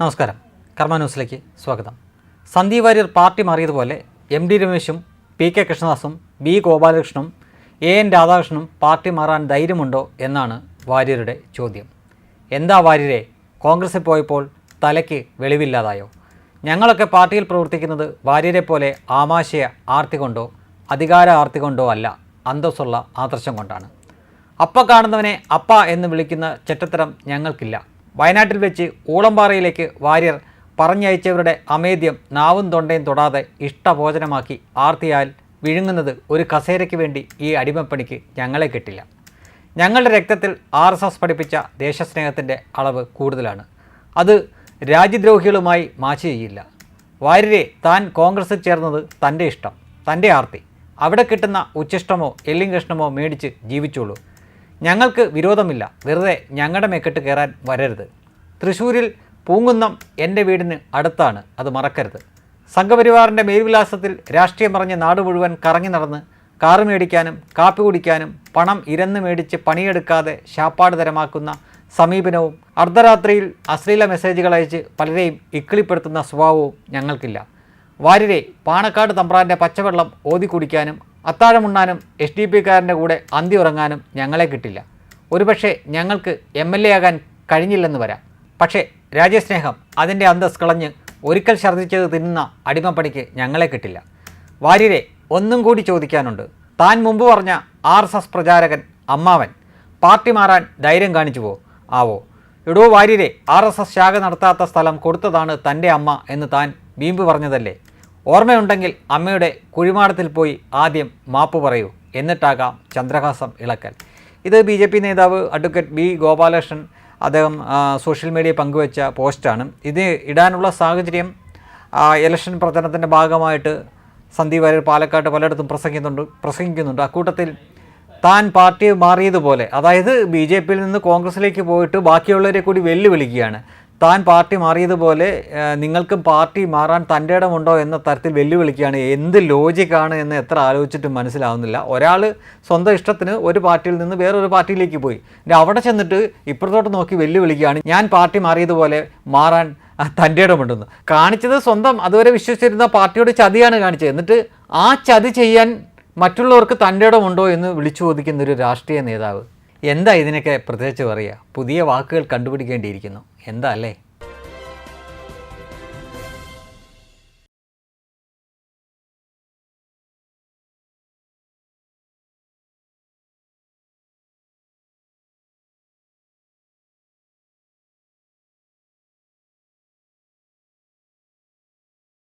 നമസ്കാരം. കർമ്മ ന്യൂസിലേക്ക് സ്വാഗതം. സന്ദീപ് വാര്യർ പാർട്ടി മാറിയതുപോലെ എം ഡി രമേശും പി കെ കൃഷ്ണദാസും ബി ഗോപാലകൃഷ്ണനും എ എൻ രാധാകൃഷ്ണനും പാർട്ടി മാറാൻ ധൈര്യമുണ്ടോ എന്നാണ് വാര്യരുടെ ചോദ്യം. എന്താ വാര്യരെ കോൺഗ്രസിൽ പോയപ്പോൾ തലയ്ക്ക് വെളിവില്ലാതായോ? ഞങ്ങളൊക്കെ പാർട്ടിയിൽ പ്രവർത്തിക്കുന്നത് വാര്യരെ പോലെ ആമാശയ ആർത്തി കൊണ്ടോ അധികാര ആർത്തി കൊണ്ടോ അല്ല അന്തസ്സുള്ള ആദർശം കൊണ്ടാണ്. അപ്പ കാണുന്നവനെ അപ്പ എന്ന് വിളിക്കുന്ന ചെറ്റത്തരം ഞങ്ങൾക്കില്ല. വയനാട്ടിൽ വെച്ച് ഊളംപാറയിലേക്ക് വാര്യർ പറഞ്ഞയച്ചവരുടെ അമേദ്യം നാവും തൊണ്ടയും തൊടാതെ ഇഷ്ടഭോജനമാക്കി ആർത്തിയാൽ വിഴുങ്ങുന്നത് ഒരു കസേരയ്ക്ക് വേണ്ടി ഈ അടിമപ്പണിക്ക് ഞങ്ങളെ കിട്ടില്ല. ഞങ്ങളുടെ രക്തത്തിൽ ആർ എസ് എസ് പഠിപ്പിച്ച ദേശസ്നേഹത്തിന്റെ അളവ് കൂടുതലാണ്. അത് രാജ്യദ്രോഹികളുമായി മാച്ച് ചെയ്യില്ല. വാര്യരെ താൻ കോൺഗ്രസിൽ ചേർന്നത് തന്റെ ഇഷ്ടം തന്റെ ആർത്തി. അവിടെ കിട്ടുന്ന ഉച്ചിഷ്ടമോ എല്ലിൻ കഷ്ണമോ മേടിച്ച് ജീവിച്ചോളൂ. ഞങ്ങൾക്ക് വിരോധമില്ല. വെറുതെ ഞങ്ങളുടെ മെക്കെട്ട് കയറാൻ വരരുത്. തൃശ്ശൂരിൽ പൂങ്കുന്നം എന്റെ വീടിന് അടുത്താണ്. അത് മറക്കരുത്. സംഘപരിവാറിന്റെ മേൽവിലാസത്തിൽ രാഷ്ട്രീയം പറഞ്ഞ് നാട് മുഴുവൻ കറങ്ങി നടന്ന് കാറ് മേടിക്കാനും കാപ്പി കുടിക്കാനും പണം ഇരന്ന് മേടിച്ച് പണിയെടുക്കാതെ ശാപ്പാട് തരമാക്കുന്ന സമീപനവും അർദ്ധരാത്രിയിൽ അശ്ലീല മെസ്സേജുകൾ അയച്ച് പലരെയും ഇക്കിളിപ്പെടുത്തുന്ന സ്വഭാവവും ഞങ്ങൾക്കില്ല. വാര്യരെ പാണക്കാട് തമ്പ്രാന്റെ പച്ചവെള്ളം ഓതി കുടിക്കാനും അത്താഴമുണ്ണാനും എസ് ഡി പിക്കാരന്റെ കൂടെ അന്തി ഉറങ്ങാനും ഞങ്ങളെ കിട്ടില്ല. ഒരുപക്ഷെ ഞങ്ങൾക്ക് എം എൽ എ ആകാൻ കഴിഞ്ഞില്ലെന്ന് വരാം. പക്ഷേ രാജ്യസ്നേഹം അതിന്റെ അന്തസ് കളഞ്ഞ് ഒരിക്കൽ ഛർദ്ദിച്ചത് തിന്നുന്ന അടിമപ്പണിക്ക് ഞങ്ങളെ കിട്ടില്ല. വാര്യരെ ഒന്നും കൂടി ചോദിക്കാനുണ്ട്. താൻ മുമ്പ് പറഞ്ഞ ആർ എസ് എസ് പ്രചാരകൻ അമ്മാവൻ. പാർട്ടി മാറാൻ ധൈര്യം കാണിച്ചു പോ ആവോ. എടോ വാര്യരെ ആർ എസ് എസ് ശാഖ നടത്താത്ത സ്ഥലം കൊടുത്തതാണ് തന്റെ അമ്മ എന്ന് താൻ വീമ്പ് പറഞ്ഞതല്ലേ? ഓർമ്മയുണ്ടെങ്കിൽ അമ്മയുടെ കുഴിമാടത്തിൽ പോയി ആദ്യം മാപ്പ് പറയൂ. എന്നിട്ടാകാം ചന്ദ്രഹാസം ഇളക്കൽ. ഇത് ബി നേതാവ് അഡ്വക്കേറ്റ് ബി ഗോപാലകൃഷ്ണൻ അദ്ദേഹം സോഷ്യൽ മീഡിയ പങ്കുവച്ച പോസ്റ്റാണ്. ഇത് ഇടാനുള്ള സാഹചര്യം ഇലക്ഷൻ പ്രചരണത്തിന്റെ ഭാഗമായിട്ട് സന്ദീപ് വാര്യർ പാലക്കാട്ട് പലയിടത്തും പ്രസംഗിക്കുന്നുണ്ട് പ്രസംഗിക്കുന്നുണ്ട്. അക്കൂട്ടത്തിൽ താൻ പാർട്ടി മാറിയതുപോലെ അതായത് ബി ജെ പിയിൽ നിന്ന് കോൺഗ്രസിലേക്ക് പോയിട്ട് ബാക്കിയുള്ളവരെ കൂടി വെല്ലുവിളിക്കുകയാണ്. താൻ പാർട്ടി മാറിയതുപോലെ നിങ്ങൾക്കും പാർട്ടി മാറാൻ തന്റെ ഇടമുണ്ടോ എന്ന തരത്തിൽ വെല്ലുവിളിക്കുകയാണ്. എന്ത് ലോജിക്കാണ് എന്ന് എത്ര ആലോചിച്ചിട്ടും മനസ്സിലാവുന്നില്ല. ഒരാൾ സ്വന്തം ഇഷ്ടത്തിന് ഒരു പാർട്ടിയിൽ നിന്ന് വേറൊരു പാർട്ടിയിലേക്ക് പോയി. അവിടെ ചെന്നിട്ട് ഇപ്പുറത്തോട്ട് നോക്കി വെല്ലുവിളിക്കുകയാണ്. ഞാൻ പാർട്ടി മാറിയതുപോലെ മാറാൻ തന്റെ ഇടമുണ്ടെന്ന് കാണിച്ചത് സ്വന്തം അതുവരെ വിശ്വസിച്ചിരുന്ന പാർട്ടിയോട് ചതിയാണ് കാണിച്ചത്. എന്നിട്ട് ആ ചതി ചെയ്യാൻ മറ്റുള്ളവർക്ക് തന്റെ ഇടമുണ്ടോ എന്ന് വിളിച്ചു ചോദിക്കുന്ന ഒരു രാഷ്ട്രീയ നേതാവ്. എന്താ ഇതിനൊക്കെ പ്രത്യേകിച്ച് പറയുക? പുതിയ വാക്കുകൾ കണ്ടുപിടിക്കേണ്ടിയിരിക്കുന്നു. എന്താ അല്ലേ?